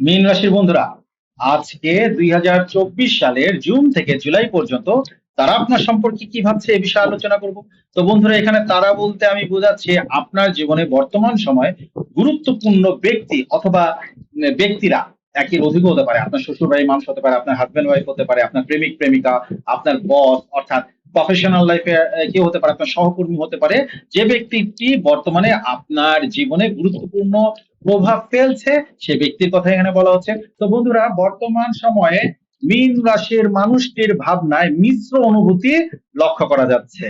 মীন রাশির বন্ধুরা, আজকে দুই হাজার চব্বিশ সালের জুন থেকে জুলাই পর্যন্ত তারা আপনার সম্পর্কে কি ভাবছে এ বিষয়ে আলোচনা করব। তো বন্ধুরা, এখানে তারা বলতে আমি বোঝাচ্ছি আপনার জীবনে বর্তমান সময় গুরুত্বপূর্ণ ব্যক্তি অথবা ব্যক্তিরা একের অধিক হতে পারে। আপনার শ্বশুর বাড়ির মানুষ হতে পারে, আপনার হাজবেন্ড ওয়াইফ হতে পারে, আপনার প্রেমিক, প্রেমিকা, আপনার বস অর্থাৎ প্রফেশনাল লাইফে কেউ হতে পারে, আপনার সহকর্মী হতে পারে, যে ব্যক্তিটি বর্তমানে আপনার জীবনে গুরুত্বপূর্ণ প্রভাব ফেলছে, সে ব্যক্তির কথা এখানে বলা হচ্ছে। তো বন্ধুরা, বর্তমান সময়ে মীন রাশির মানুষটির ভাবনায় মিশ্র অনুভূতি লক্ষ্য করা যাচ্ছে।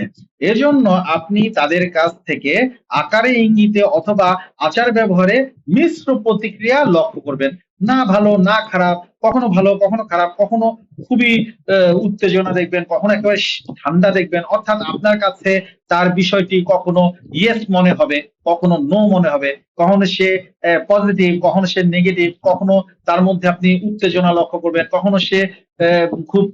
এজন্য আপনি তাদের কাছ থেকে আকারে ইঙ্গিতে অথবা আচার ব্যবহারে মিশ্র প্রতিক্রিয়া লক্ষ্য করবেন। না ভালো, না খারাপ, কখনো ভালো, কখনো খারাপ, কখনো খুবই উত্তেজনা দেখবেন, কখনো একেবারে ঠান্ডা দেখবেন, অর্থাৎ আপনার কাছে তার বিষয়টি কখনো ইয়েস মনে হবে, কখনো নো মনে হবে। কখনো সে পজিটিভ কখনো সে নেগেটিভ কখনো তার মধ্যে আপনি উত্তেজনা লক্ষ্য করবেন, কখনো সে খুব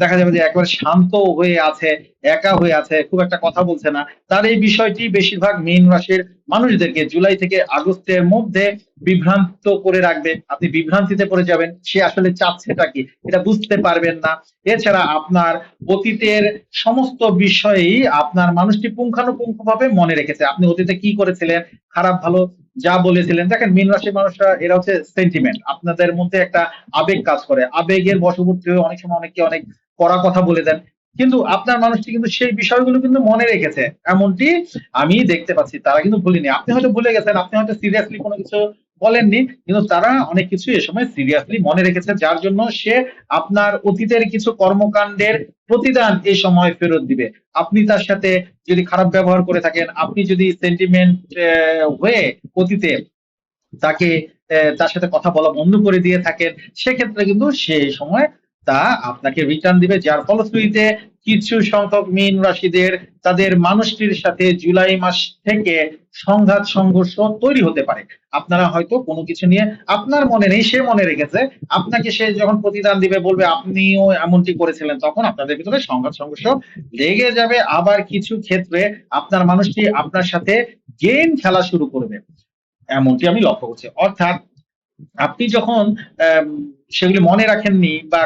দেখা যাবে যে একেবারে শান্ত হয়ে আছে, একা হয়ে আছে, খুব একটা কথা বলছে না। তার এই বিষয়টি বেশিরভাগ মীন রাশির মানুষদেরকে জুলাই থেকে আগস্টের মধ্যে বিভ্রান্ত করে রাখবে। আপনি বিভ্রান্তিতে পড়ে যাবেন, সে আসলে চাচ্ছেটা কি? এটা বুঝতে পারবেন না। এছাড়া আপনার অতীতের সমস্ত বিষয়েই আপনার মানুষটি পুঙ্খানুপুঙ্খ ভাবে মনে রেখেছে। আপনি অতীতে কি করেছিলেন? খারাপ, ভালো যা বলেছিলেন, দেখেন মীন রাশির মানুষরা, এরা হচ্ছে সেন্টিমেন্ট আপনাদের মধ্যে একটা আবেগ কাজ করে। আবেগের বশবর্তী হয়ে অনেক সময় অনেকে অনেক কড়া কথা বলে দেন। কিন্তু আপনার মানুষটি কিন্তু সেই বিষয়গুলো কিন্তু মনে রেখেছে। এমনটি আমি দেখতে পাচ্ছি, তারা কিন্তু ভুলিনি। আপনি হয়তো ভুলে গেছেন, আপনি হয়তো সিরিয়াসলি কোনো কিছু বলেননি, কিন্তু তারা অনেক কিছু এ সময় সিরিয়াসলি মনে রেখেছে যার জন্য সে আপনার অতীতের কিছু কর্মকাণ্ডের প্রতিদান এই সময় ফেরত দিবে। আপনি তার সাথে যদি খারাপ ব্যবহার করে থাকেন, আপনি যদি সেন্টিমেন্ট হয়ে অতীতে তাকে তার সাথে কথা বলা বন্ধ করে দিয়ে থাকেন, সেক্ষেত্রে কিন্তু সেই সময় তা আপনাকে রিটার্ন দিবে, যার ফলশ্রুতিতে কিছু সংখ্যক মীন রাশিদের তাদের মানুষটির সাথে জুলাই মাস থেকে সংঘাত সংঘর্ষ তৈরি হতে পারে। আপনারা হয়তো কোনো কিছু নিয়ে আপনার মনে নেই, সে মনে রেখেছে। আপনাকে সে যখন প্রতিদান দিবে, বলবে, আপনিও এমনটি করেছিলেন। তখন আপনাদের ভিতরে সংঘাত সংঘর্ষ লেগে যাবে। আবার কিছু ক্ষেত্রে আপনার মানুষটি আপনার সাথে গেম খেলা শুরু করবে। এমনটি আমি লক্ষ্য করছি। অর্থাৎ আপনি যখন সেগুলি মনে রাখেননি বা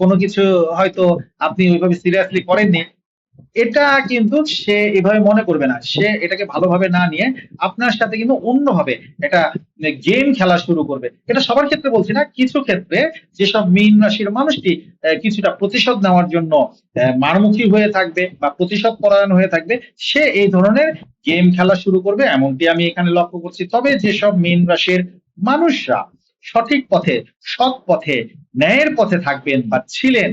কোনো কিছু হয়তো আপনি ওইভাবে সিরিয়াসলি করেননি, এটা কিন্তু সে এভাবে মনে করবে না। সে এটাকে ভালোভাবে না নিয়ে আপনার সাথে কিন্তু অন্যভাবে এটা গেম খেলা শুরু করবে। এটা সবার ক্ষেত্রে বলছি না, কিছু ক্ষেত্রে যেসব মীন রাশির মানুষটি কিছুটা প্রতিশোধ নেওয়ার জন্য মারমুখী হয়ে থাকবে বা প্রতিশোধ পরায়ণ হয়ে থাকবে, সে এই ধরনের গেম খেলা শুরু করবে। এমনটি আমি এখানে লক্ষ্য করছি। তবে যেসব মীন রাশির মানুষরা সঠিক পথে, সৎ পথে, ন্যায়ের পথে থাকবেন বা ছিলেন।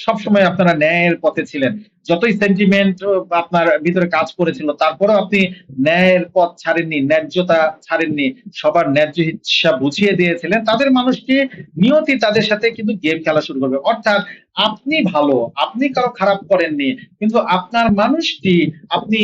সবসময় আপনারা ন্যায়ের পথে ছিলেন। যতই সেন্টিমেন্ট আপনার ভিতরে কাজ করেছিল, তারপরেও আপনি ন্যায়ের পথ ছাড়েননি, ন্যায্যতা ছাড়েননি, সবার ন্যায্য হিসাব বুঝিয়ে দিয়েছিলেন, তাদের মানুষটি নিয়তি তাদের সাথে কিন্তু গেম খেলা শুরু করবে। অর্থাৎ আপনি ভালো, আপনি কারও খারাপ করেননি, কিন্তু আপনার মানুষটি, আপনি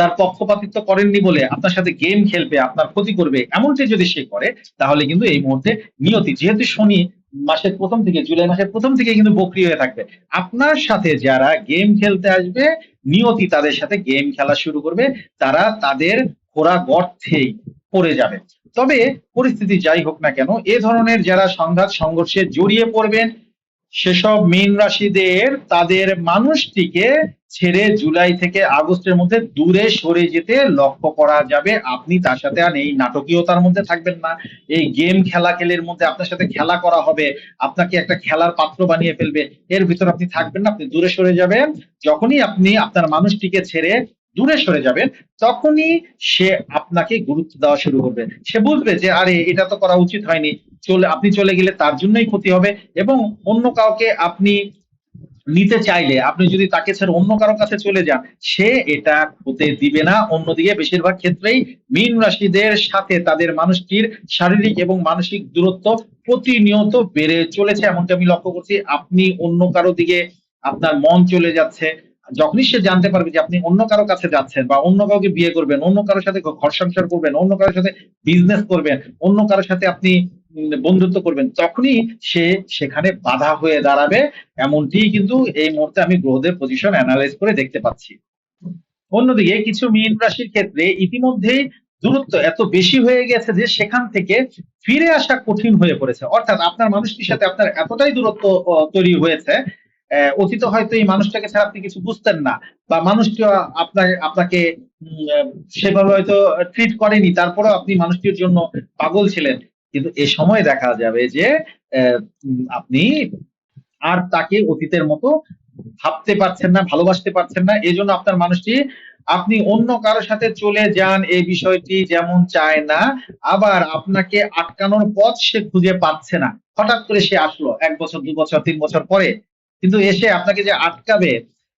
তার পক্ষপাতিত্ব করেননি বলে আপনার সাথে গেম খেলবে, আপনার ক্ষতি করবে এমনটি যদি সে করে, তাহলে কিন্তু এই মুহূর্তে নিয়তি, যেহেতু শনি মাসের প্রথম থেকে, জুলাই মাসের প্রথম থেকে কিন্তু বকরি হয়ে থাকবে। আপনার সাথে যারা গেম খেলতে আসবে, নিয়তি তাদের সাথে গেম খেলা শুরু করবে, তারা তাদের খোরা গর্থেই পড়ে যাবে। তবে পরিস্থিতি যাই হোক না কেন, এ ধরনের যারা সংঘাত, সংঘর্ষে জড়িয়ে পড়বেন, সেসব মীন রাশিদের, তাদের মানুষটিকে ছেড়ে জুলাই থেকে আগস্টের মধ্যে দূরে সরে যেতে লক্ষ্য করা যাবে। আপনি তার সাথে আর এই নাটকীয়তার মধ্যে থাকবেন না। এই গেম খেলা খেলের মধ্যে আপনার সাথে খেলা করা হবে। আপনাকে একটা খেলার পাত্র বানিয়ে ফেলবে। এর ভিতর আপনি থাকবেন না, আপনি দূরে সরে যাবেন। যখনই আপনি আপনার মানুষটিকে ছেড়ে দূরে সরে যাবেন, তখনই সে আপনাকে গুরুত্ব দেওয়া শুরু করবে। সে বুঝবে যে, আরে, এটা তো করা উচিত হয়নি। চলে, আপনি চলে গেলে তার জন্যই ক্ষতি হবে এবং অন্য কাউকে আপনি নিতে চাইলে আপনি যদি তাকে ছেড়ে অন্য কারও কাছে চলে যান, সে এটা হতে দিবে না। অন্যদিকে বেশিরভাগ ক্ষেত্রেই মীন রাশিদের সাথে তাদের মানুষটির শারীরিক এবং মানসিক দূরত্ব প্রতিনিয়ত বেড়ে চলেছে। এমনটা আমি লক্ষ্য করছি, আপনি অন্য কারও দিকে আপনার মন চলে যাচ্ছে, যখনই সে জানতে পারবে যে আপনি অন্য কারও কাছে যাচ্ছেন বা অন্য কাউকে বিয়ে করবেন, অন্য কারোর সাথে ঘর সংসার করবেন, অন্য কারোর সাথে বিজনেস করবেন, অন্য কারোর সাথে আপনি বন্ধুত্ব করবেন। তখনই সে সেখানে বাধা হয়ে দাঁড়াবে, এমনটি কিন্তু এই মুহূর্তে আমি গ্রহদের পজিশন অ্যানালাইজ করে দেখতে পাচ্ছি। অন্যদিকে কিছু মীন রাশির ক্ষেত্রে ইতিমধ্যেই দূরত্ব এত বেশি হয়ে গেছে যে সেখান থেকে ফিরে আসা কঠিন হয়ে পড়েছে। অর্থাৎ আপনার মানুষটির সাথে আপনার এতটাই দূরত্ব তৈরি হয়েছে অতীতে হয়তো এই মানুষটাকে ছাড়া আপনি কিছু বুঝতেন না বা মানুষটি আপনার, আপনাকে সেভাবে হয়তো ট্রিট করেনি, তারপরেও আপনি মানুষটির জন্য পাগল ছিলেন। কিন্তু এ সময় দেখা যাবে যে আপনি আর তাকে অতীতের মতো ভাবতে পারছেন না, ভালোবাসতে পারছেন না। এই জন্য আপনার মানুষটি, আপনি অন্য কারোর সাথে চলে যান এই বিষয়টি যেমন চায় না, আবার আপনাকে আটকানোর পথ সে খুঁজে পাচ্ছে না। হঠাৎ করে সে আসলো, এক বছর, দু বছর, তিন বছর পরে। কিন্তু এসে আপনাকে যে আটকাবে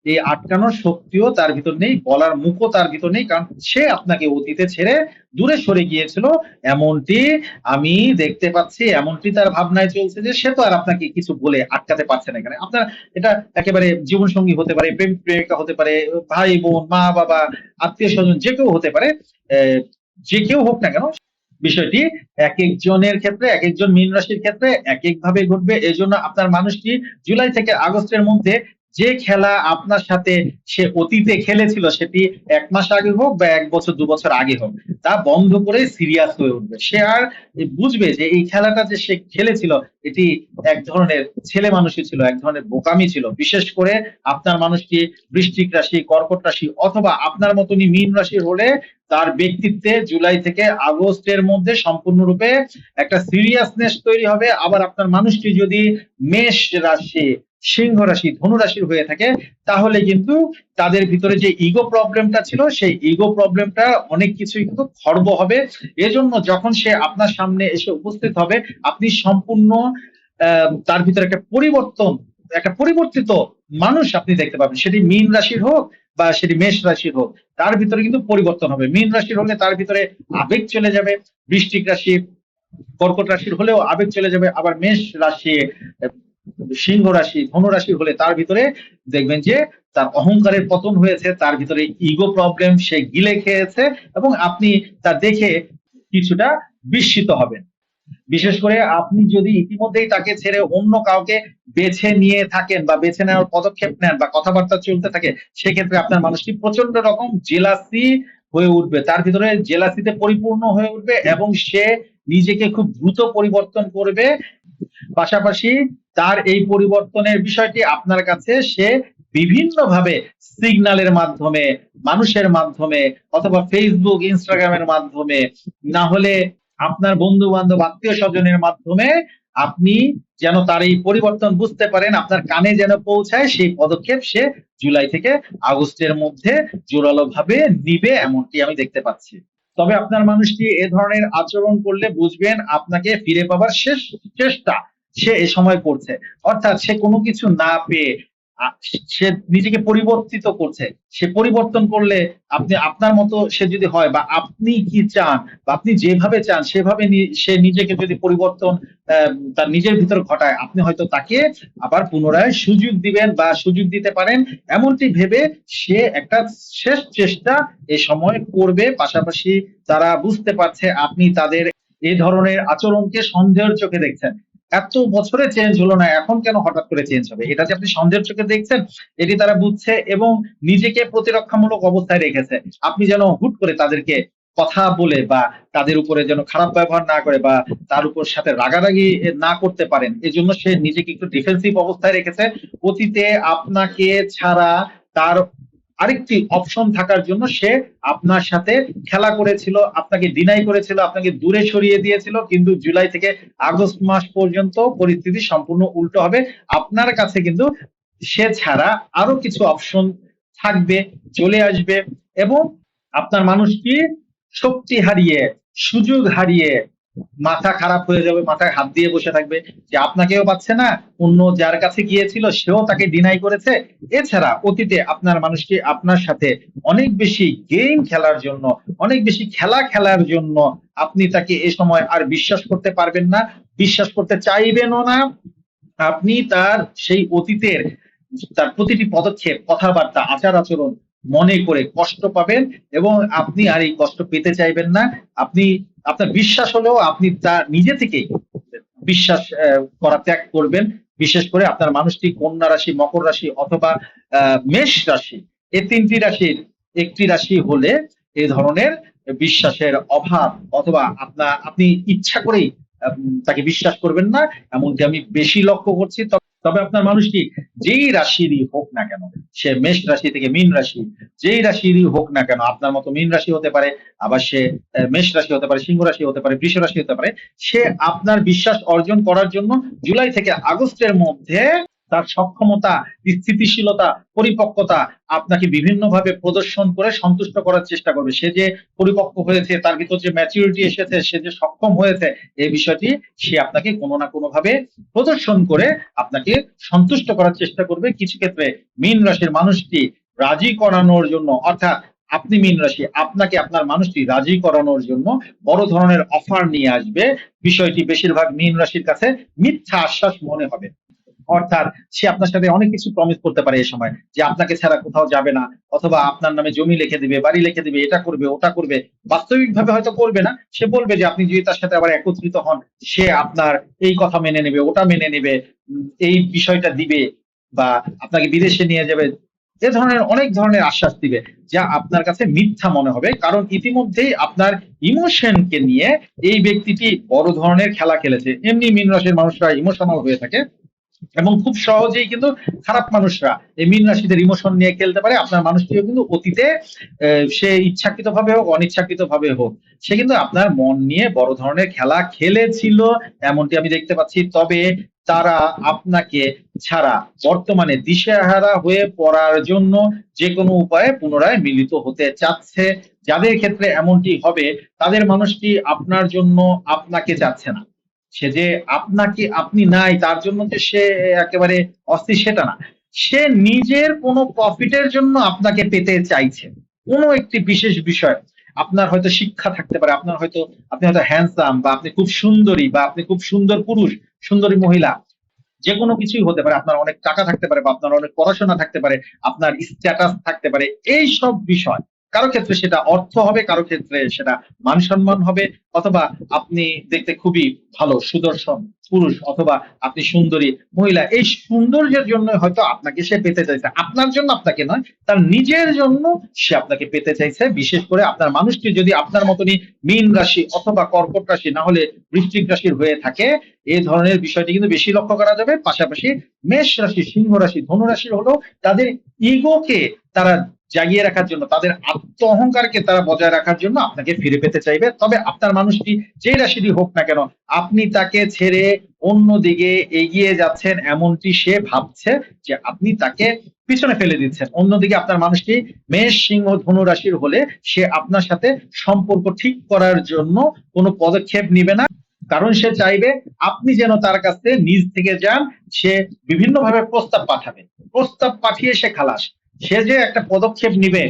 এই আটকানোর শক্তিও তার ভিতর নেই বলার মুখও তার ভিতর নেই, কারণ সে আপনাকে অতীতে ছেড়ে দূরে সরে গিয়েছিল। এমনটি আমি দেখতে পাচ্ছি, এমনটি তার ভাবনায় চলছে যে সে তো আর আপনাকে কিছু বলে আটকাতে পারছে না এখানে। আপনার এটা একেবারে জীবন সঙ্গী হতে পারে, প্রেম প্রেমিকা হতে পারে, ভাই, বোন, মা, বাবা, আত্মীয় স্বজন, যে কেউ হতে পারে যে কেউ হোক না কেন, বিষয়টি এক একজনের ক্ষেত্রে, এক একজন মীন রাশির ক্ষেত্রে এক এক ভাবে ঘটবে। এই জন্য আপনার মানুষটি জুলাই থেকে আগস্টের মধ্যে যে খেলা আপনার সাথে সে অতীতে খেলেছিল সেটি এক মাস আগে হোক বা এক বছর, দু বছর আগে হোক, তা বন্ধ করে সিরিয়াস হয়ে উঠবে। সে আর বুঝবে যে এই খেলাটা যে সে খেলেছিল, এটি এক ধরনের ছেলে মানুষই ছিল, এক ধরনের বোকামি ছিল। বিশেষ করে আপনার মানুষটি বৃষ্টিক রাশি, কর্কট রাশি অথবা আপনার মতনই মীন রাশির হলে তার ব্যক্তিত্বে জুলাই থেকে আগস্টের মধ্যে সম্পূর্ণরূপে একটা সিরিয়াসনেস তৈরি হবে। আবার আপনার মানুষটি যদি মেষ রাশি সিংহ রাশি ধনু রাশির হয়ে থাকে, তাহলে কিন্তু তাদের ভিতরে যে ইগো প্রবলেমটা ছিল, সেই ইগো প্রবলেমটা অনেক কিছুই কিন্তু খর্ব হবে। এজন্য যখন সে আপনার সামনে এসে উপস্থিত হবে, আপনি সম্পূর্ণ তার ভিতরে একটা পরিবর্তন, একটা পরিবর্তিত মানুষ আপনি দেখতে পাবেন। সেটি মীন রাশির হোক বা সেটি মেষ রাশির হোক, তার ভিতরে কিন্তু পরিবর্তন হবে। মীন রাশির হলে তার ভিতরে আবেগ চলে যাবে, বৃষ্টিক রাশি, কর্কট রাশির হলেও আবেগ চলে যাবে, আবার মেষ রাশি সিংহ রাশি, ধনু রাশির হলে তার ভিতরে দেখবেন যে তার অহংকারের পতন হয়েছে, তার ভিতরে ইগো প্রবলেম সে গিলে খেয়েছে এবং আপনি তা দেখে কিছুটা বিস্মিত হবেন। বিশেষ করে আপনি যদি ইতিমধ্যেই তাকে ছেড়ে অন্য কাউকে বেছে নিয়ে থাকেন বা বেছে নেওয়ার পদক্ষেপ নেন বা কথাবার্তা চলতে থাকে, সেক্ষেত্রে আপনার মানুষটি প্রচণ্ড রকম জেলাসি হয়ে উঠবে। তার ভিতরে জেলাসিতে পরিপূর্ণ হয়ে উঠবে এবং সে নিজেকে খুব দ্রুত পরিবর্তন করবে। পাশাপাশি তার এই পরিবর্তনের বিষয়টি আপনার কাছে সে বিভিন্নভাবে সিগন্যালের মাধ্যমে, মানুষের মাধ্যমে অথবা ফেসবুক ইনস্টাগ্রামের মাধ্যমে, না হলে আপনার বন্ধু বান্ধব আত্মীয় স্বজনের মাধ্যমে আপনি যেন তার এই পরিবর্তন বুঝতে পারেন, আপনার কানে যেন পৌঁছায়, সেই পদক্ষেপ সে জুলাই থেকে আগস্টের মধ্যে জোরালো ভাবে নিবে, এমনটি আমি দেখতে পাচ্ছি। তবে আপনার মানুষটি এ ধরনের আচরণ করলে বুঝবেন আপনাকে ফিরে পাবার শেষ চেষ্টা সে এ সময় করছে। অর্থাৎ সে কোনো কিছু না পেয়ে সে নিজেকে পরিবর্তিত করছে। সে পরিবর্তন করলে আপনি, আপনার মতো সে যদি হয় বা আপনি কি চান বা আপনি যেভাবে চান, সেভাবে সে নিজেকে যদি পরিবর্তন তার নিজের ভিতর ঘটায়, আপনি হয়তো তাকে আবার পুনরায় সুযোগ দিবেন বা সুযোগ দিতে পারেন। এমনটি ভেবে সে একটা শেষ চেষ্টা এ সময় করবে। পাশাপাশি তারা বুঝতে পারছে আপনি তাদের এই ধরনের আচরণকে সন্দেহের চোখে দেখছেন। এত বছরে চেঞ্জ হলো না, এখন কেন হঠাৎ করে চেঞ্জ হবে? এটা যে আপনি সন্দেহের চোখে দেখছেন, এটি তারা বুঝছে এবং নিজেকে প্রতিরক্ষামূলক অবস্থায় রেখেছে। আপনি যেন হুট করে তাদেরকে কথা বলে বা তাদের উপরে যেন খারাপ ব্যবহার না করে বা তার উপর সাথে রাগারাগি না করতে পারেন, এজন্য সে নিজেকে একটু ডিফেন্সিভ অবস্থায় রেখেছে। অতীতে আপনাকে ছাড়া তার আরেকটি অপশন থাকার জন্য সে আপনার সাথে খেলা করেছিল, আপনাকে ডিনাই করেছিল, আপনাকে দূরে সরিয়ে দিয়েছিল, কিন্তু জুলাই থেকে আগস্ট মাস পর্যন্ত পরিস্থিতি সম্পূর্ণ উল্টো হবে। আপনার কাছে কিন্তু সে ছাড়া আরও কিছু অপশন থাকবে, চলে আসবে এবং আপনার মানুষটি শক্তি হারিয়ে, সুযোগ হারিয়ে মাথা খারাপ হয়ে যাবে, মাথায় হাত দিয়ে বসে থাকবে যে আপনাকেও পাচ্ছে না, অন্য যার কাছে গিয়েছিল সেও তাকে ডিনাই করেছে। এছাড়া অতীতে আপনার মানুষটি আপনার সাথে অনেক বেশি গেম খেলার জন্য, অনেক বেশি খেলা খেলার জন্য আপনি তাকে এ সময় আর বিশ্বাস করতে পারবেন না, বিশ্বাস করতে চাইবেনও না। আপনি তার সেই অতীতের, তার প্রতিটি পদক্ষেপ, কথাবার্তা, আচার আচরণ মনে করে কষ্ট পাবেন এবং আপনি আর এই কষ্ট পেতে চাইবেন না। আপনি আপনার বিশ্বাস হলেও আপনি তা নিজে থেকেই বিশ্বাস করা ত্যাগ করবেন। বিশেষ করে আপনার মানুষটি কন্যা রাশি, মকর রাশি অথবা মেষ রাশি এই তিনটি রাশির একটি রাশি হলে এই ধরনের বিশ্বাসের অভাব অথবা আপনার আপনি ইচ্ছা করেই তাকে বিশ্বাস করবেন না। এমনটি আমি বেশি লক্ষ্য করছি তবে আপনার মানুষটি যেই রাশিরই হোক না কেন, সে মেষ রাশি থেকে মিন রাশি, যেই রাশিরই হোক না কেন, আপনার মতো মিন রাশি হতে পারে, আবার সে মেষ রাশি হতে পারে, সিংহ রাশি হতে পারে, বৃষ রাশি হতে পারে, সে আপনার বিশ্বাস অর্জন করার জন্য জুলাই থেকে আগস্টের মধ্যে তার সক্ষমতা, স্থিতিশীলতা, পরিপক্কতা আপনাকে বিভিন্নভাবে প্রদর্শন করে সন্তুষ্ট করার চেষ্টা করবে। সে যে পরিপক্ক হয়েছে, তার ভিতর যে ম্যাচুরিটি এসেছে, সে যে সক্ষম হয়েছে, এই বিষয়টি সে আপনাকে কোনো না কোনো ভাবে প্রদর্শন করে আপনাকে সন্তুষ্ট করার চেষ্টা করবে। কিছু ক্ষেত্রে মীন রাশির মানুষটি রাজি করানোর জন্য, অর্থাৎ আপনি মীন রাশি, আপনাকে আপনার মানুষটি রাজি করানোর জন্য বড় ধরনের অফার নিয়ে আসবে। বিষয়টি বেশিরভাগ মীন রাশির কাছে মিথ্যা আশ্বাস মনে হবে। অর্থাৎ সে আপনার সাথে অনেক কিছু প্রমিস করতে পারে এই সময় যে আপনাকে ছাড়া কোথাও যাবে না, অথবা আপনার নামে জমি লিখে দিবে, বাড়ি লিখে দিবে, এটা করবে, ওটা করবে বাস্তবিক ভাবে হয়তো করবে না, সে বলবে যে আপনি যদি তার সাথে আবার একত্রিত হন, সে আপনার এই কথা মেনে নেবে, ওটা মেনে নেবে, এই বিষয়টা দিবে, বা আপনাকে বিদেশে নিয়ে যাবে, এ ধরনের অনেক ধরনের আশ্বাস দিবে, যা আপনার কাছে মিথ্যা মনে হবে, কারণ ইতিমধ্যেই আপনার ইমোশনকে নিয়ে এই ব্যক্তিটি বড় ধরনের খেলা খেলেছে। এমনি মিন রাশির মানুষরা ইমোশনাল হয়ে থাকে। এবং খুব সহজেই কিন্তু খারাপ মানুষরা এই মীন রাশিদের ইমোশন নিয়ে খেলতে পারে। আপনার মানুষটিও কিন্তু অতীতে সে ইচ্ছাকৃত ভাবে হোক অনিচ্ছাকৃত ভাবে হোক, সে কিন্তু আপনার মন নিয়ে বড় ধরনের খেলা খেলেছিল, এমনটি আমি দেখতে পাচ্ছি। তবে তারা আপনাকে ছাড়া বর্তমানে দিশেহারা হয়ে পড়ার জন্য যে কোনো উপায়ে পুনরায় মিলিত হতে চাচ্ছে। যাদের ক্ষেত্রে এমনটি হবে, তাদের মানুষটি আপনার জন্য আপনাকে চাচ্ছে না। সে যে আপনাকে আপনি নাই, তার জন্য যে সে একেবারে অস্থির, সেটা না। সে নিজের কোনো প্রফিটের জন্য আপনাকে পেতে চাইছে। কোনো একটি বিশেষ বিষয়। আপনার হয়তো শিক্ষা থাকতে পারে, আপনার হয়তো, আপনি হয়তো হ্যান্ডসাম বা আপনি খুব সুন্দরী বা আপনি খুব সুন্দর পুরুষ, সুন্দরী মহিলা যে কোনো কিছুই হতে পারে। আপনার অনেক টাকা থাকতে পারে বা আপনার অনেক পড়াশোনা থাকতে পারে, আপনার স্ট্যাটাস থাকতে পারে। এই সব বিষয় কারও ক্ষেত্রে সেটা অর্থ হবে, কারও ক্ষেত্রে সেটা মান সম্মান হবে, অথবা আপনি দেখতে খুবই ভালো, সুদর্শন, পুরুষ, অথবা আপনি সুন্দরী, মহিলা। এই সৌন্দর্যের জন্য হয়তো আপনাকে সে পেতে চাইছে। আপনার জন্য আপনাকে নয়, তার নিজের জন্য সে আপনাকে পেতে চাইছে। বিশেষ করে আপনার মানুষটি যদি আপনার মতনই মীন রাশি অথবা কর্কট রাশি, না হলে বৃষ্টিক রাশির হয়ে থাকে এই ধরনের বিষয়টি কিন্তু বেশি লক্ষ্য করা যাবে। পাশাপাশি মেষ রাশি, সিংহ রাশি, ধনু রাশির হলো তাদের ইগোকে তারা জাগিয়ে রাখার জন্য, তাদের আত্ম অহংকারকে তারা বজায় রাখার জন্য আপনাকে ফিরে পেতে চাইবে। তবে আপনার মানুষটি যেই রাশিরই হোক না কেন, আপনি তাকে ছেড়ে অন্যদিকে এগিয়ে যাচ্ছেন এমনটি সে ভাবছে যে আপনি তাকে পিছনে ফেলে দিচ্ছেন। অন্যদিকে আপনার মানুষটি মেষ, সিংহ, ধনু রাশির হলে সে আপনার সাথে সম্পর্ক ঠিক করার জন্য কোনো পদক্ষেপ নিবে না। কারণ সে চাইবে আপনি যেন তার কাছে নিজ থেকে যান, সে বিভিন্নভাবে প্রস্তাব পাঠাবে। প্রস্তাব পাঠিয়ে সে খালাস। সে যে একটা পদক্ষেপ নিবে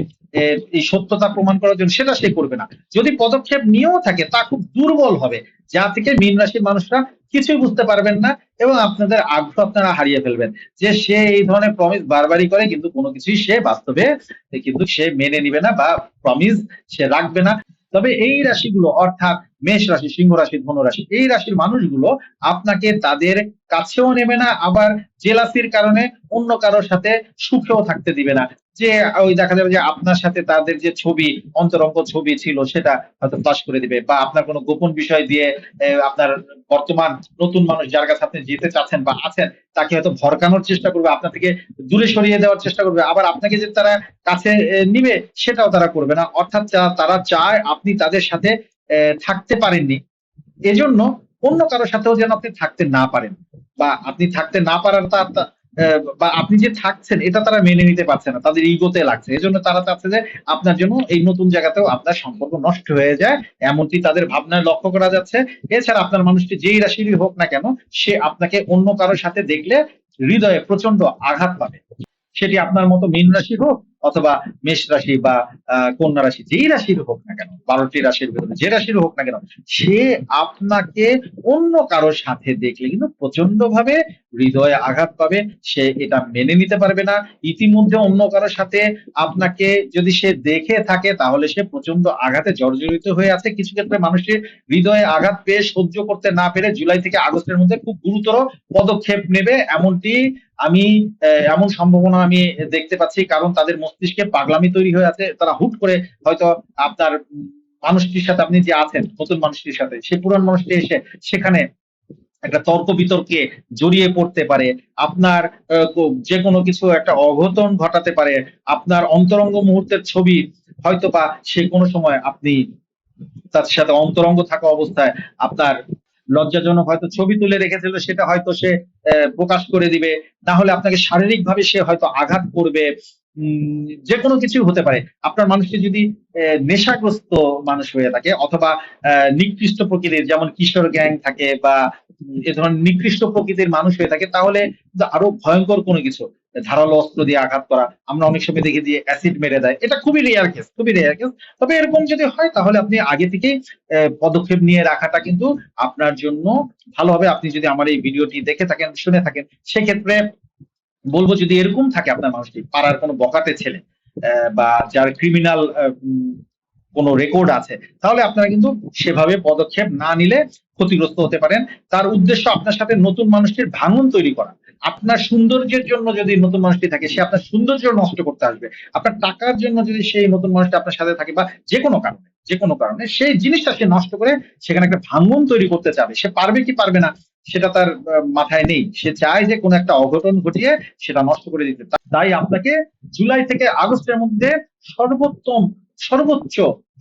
এই সত্যতা প্রমাণ করার জন্য, সেটা সে করবে না। যদি পদক্ষেপ নিয়েও থাকে, তা খুব দুর্বল হবে। যা থেকে মীন রাশির মানুষরা কিছুই বুঝতে পারবেন না এবং আপনাদের আগ্রহ আপনারা হারিয়ে ফেলবেন। যে সে এই ধরনের প্রমিস বারবারই করে, কিন্তু কোনো কিছুই সে বাস্তবে, কিন্তু সে মেনে নিবে না বা প্রমিস সে রাখবে না। তবে এই রাশিগুলো, অর্থাৎ মেষ রাশি, সিংহ রাশি, ধনু রাশি, এই রাশির মানুষগুলো আপনাকে তাদের কাছেও নেবে না, আবার জেলাসির কারণে অন্য কারোর সাথে সুখেও থাকতে দিবে না। যে, ওই দেখা যাবে যে আপনার সাথে তাদের যে ছবি, অন্তরঙ্গ ছবি ছিল সেটা হয়তো ফাঁস করে দিবে, বা আপনার কোনো গোপন বিষয় দিয়ে আপনার বর্তমান নতুন মানুষ যার কাছে আপনি যেতে চাচ্ছেন বা আছেন, তাকে হয়তো ভরকানোর চেষ্টা করবে, আপনার থেকে দূরে সরিয়ে দেওয়ার চেষ্টা করবে, আবার আপনাকে যে তারা কাছে নিবে সেটাও তারা করবে না। অর্থাৎ তারা চায় আপনি তাদের সাথে থাকতে পারেননি। এজন্য অন্য কারোর সাথেও যেন আপনি থাকতে না পারেন বা আপনি থাকতে না পারার তা বা আপনি যে থাকছেন, এটা তারা মেনে নিতে পারছে না, তাদের ইগোতে লাগছে। এজন্য তারা চাচ্ছে যে আপনার জন্য এই নতুন জায়গাতেও আপনার সম্পর্ক নষ্ট হয়ে যায়, এমনটি তাদের ভাবনায় লক্ষ্য করা যাচ্ছে। এছাড়া আপনার মানুষটি যেই রাশিরই হোক না কেন, সে আপনাকে অন্য কারোর সাথে দেখলে হৃদয়ে প্রচণ্ড আঘাত পাবে। সেটি আপনার মতো মীন রাশি হোক অথবা মেষ রাশি বা কন্যা রাশি যেই রাশির হোক না কেন, বারোটি রাশির ভিতরে যে রাশির হোক না কেন, সে আপনাকে অন্য কারোর সাথে দেখলে কিন্তু প্রচণ্ড ভাবে হৃদয়ে আঘাত পাবে, সে এটা মেনে নিতে পারবে না। ইতিমধ্যে অন্য কারোর সাথে আপনাকে যদি সে দেখে থাকে, তাহলে সে প্রচণ্ড আঘাতে জর্জরিত হয়ে আছে। কিছু ক্ষেত্রে মানুষের হৃদয়ে আঘাত পেয়ে সহ্য করতে না পেরে জুলাই থেকে আগস্টের মধ্যে খুব গুরুতর পদক্ষেপ নেবে। এমনটি আমি এমন সম্ভাবনা আমি দেখতে পাচ্ছি, কারণ তাদের মস্তিষ্কে পাগলামি তৈরি হয়ে আছে, তারা হুট করে হয়তো আপনার মানুষটির সাথে আপনি যে আছেন, নতুন মানুষটির সাথে সে পুরান মানুষটি এসে সেখানে একটা তর্ক বিতর্কে জড়িয়ে পড়তে পারে, আপনার যে কোনো কিছু একটা অঘটন ঘটাতে পারে, আপনার অন্তরঙ্গ মুহূর্তের ছবি হয়তো বা সে কোনো সময় আপনি তার সাথে অন্তরঙ্গ থাকা অবস্থায় আপনার লজ্জাজনক হয়তো ছবি তুলে রেখেছিল, সেটা হয়তো সে প্রকাশ করে দিবে, না হলে আপনাকে শারীরিক ভাবে সে হয়তো আঘাত করবে যে কোনো কিছু হতে পারে। আপনার মানুষটি যদি নেশাগ্রস্ত মানুষ হয়ে থাকে অথবা নিকৃষ্ট প্রকৃতির যেমন কিশোর গ্যাং থাকে বা এ ধরনের নিকৃষ্ট প্রকৃতির মানুষ হয়ে থাকে, তাহলে আরও ভয়ঙ্কর কোনো কিছু। ধারালো অস্ত্র দিয়ে আঘাত করা, আমরা অনেক সময় দেখি দিয়ে অ্যাসিড মেরে দেয়। এটা খুবই রেয়ার কেস খুবই রেয়ার কেস তবে এরকম যদি হয়, তাহলে আপনি আগে থেকেই পদক্ষেপ নিয়ে রাখাটা কিন্তু আপনার জন্য ভালো হবে। আপনি যদি আমার এই ভিডিওটি দেখে থাকেন, শুনে থাকেন, সেক্ষেত্রে বলব যদি এরকম থাকে আপনার মানুষটি, পাড়ার কোনো বকাটে ছেলে বা যার ক্রিমিনাল কোনো রেকর্ড আছে, তাহলে আপনারা কিন্তু সেভাবে পদক্ষেপ না নিলে ক্ষতিগ্রস্ত হতে পারেন। তার উদ্দেশ্য আপনার সাথে নতুন মানুষটির ভাঙন তৈরি করা। আপনার সৌন্দর্যের জন্য যদি নতুন মানুষটি থাকে, সে আপনার সৌন্দর্য নষ্ট করতে আসবে। আপনার টাকার জন্য যদি সেই নতুন মানুষটি আপনার সাথে থাকে, বা যে কোনো কারণে, যে কোনো কারণে, সেই জিনিসটা সে নষ্ট করে সেখানে একটা ভাঙন তৈরি করতে চাবে। সে পারবে কি পারবে না সেটা তার মাথায় নেই। সে চায় যে কোনো একটা অঘটন ঘটিয়ে সেটা নষ্ট করে দিতে। তাই আপনাকে জুলাই থেকে আগস্টের মধ্যে সর্বোত্তম, সর্বোচ্চ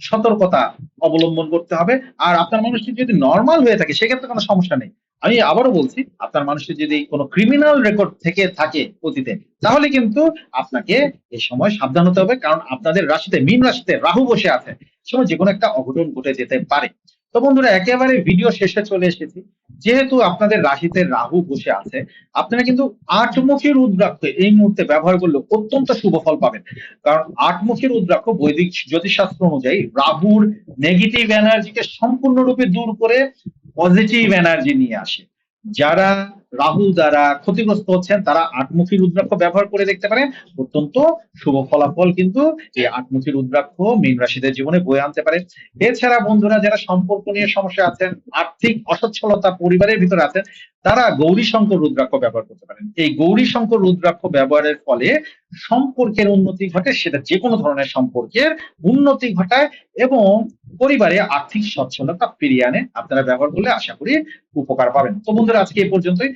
সতর্কতা অবলম্বন করতে হবে। আর আপনার মানুষটি যদি নর্মাল হয়ে থাকে, সেক্ষেত্রে কোনো সমস্যা নেই। আমি আবারও বলছি, আপনার মানুষটি যদি কোনো ক্রিমিনাল রেকর্ড থেকে থাকে অতীতে, তাহলে কিন্তু আপনাকে এই সময় সাবধান হতে হবে। কারণ আপনাদের রাশিতে, মীন রাশিতে রাহু বসে আছে। সময় যে কোনো একটা অঘটন ঘটে যেতে পারে। তো বন্ধুরা, একেবারে ভিডিও শেষে চলে এসেছি। যেহেতু আপনাদের রাশিতে রাহু বসে আছে, আপনারা কিন্তু আটমুখী রুদ্রাক্ষ এই মুহূর্তে ব্যবহার করলে অত্যন্ত শুভ ফল পাবেন। কারণ আটমুখী রুদ্রাক্ষ বৈদিক জ্যোতিষশাস্ত্র অনুযায়ী রাহুর নেগেটিভ এনার্জিকে সম্পূর্ণরূপে দূর করে পজিটিভ এনার্জি নিয়ে আসে। যারা রাহু যারা ক্ষতিগ্রস্ত হচ্ছেন, তারা আটমুখী রুদ্রাক্ষ ব্যবহার করে দেখতে পারেন। অত্যন্ত শুভ ফলাফল কিন্তু এই আটমুখী রুদ্রাক্ষ মীন রাশিদের জীবনে বয়ে আনতে পারে। এছাড়া বন্ধুরা, যারা সম্পর্ক নিয়ে সমস্যা আছেন, আর্থিক অসচ্ছলতা পরিবারের ভিতরে আছেন, তারা গৌরী শঙ্কর রুদ্রাক্ষ ব্যবহার করতে পারেন। এই গৌরী শঙ্কর রুদ্রাক্ষ ব্যবহারের ফলে সম্পর্কের উন্নতি ঘটে, সেটা যে কোনো ধরনের সম্পর্কের উন্নতি ঘটায় এবং পরিবারে আর্থিক সচ্ছলতা ফিরিয়ে আনে। আপনারা ব্যবহার করলে আশা করি উপকার পাবেন। তো বন্ধুরা, আজকে এই পর্যন্তই।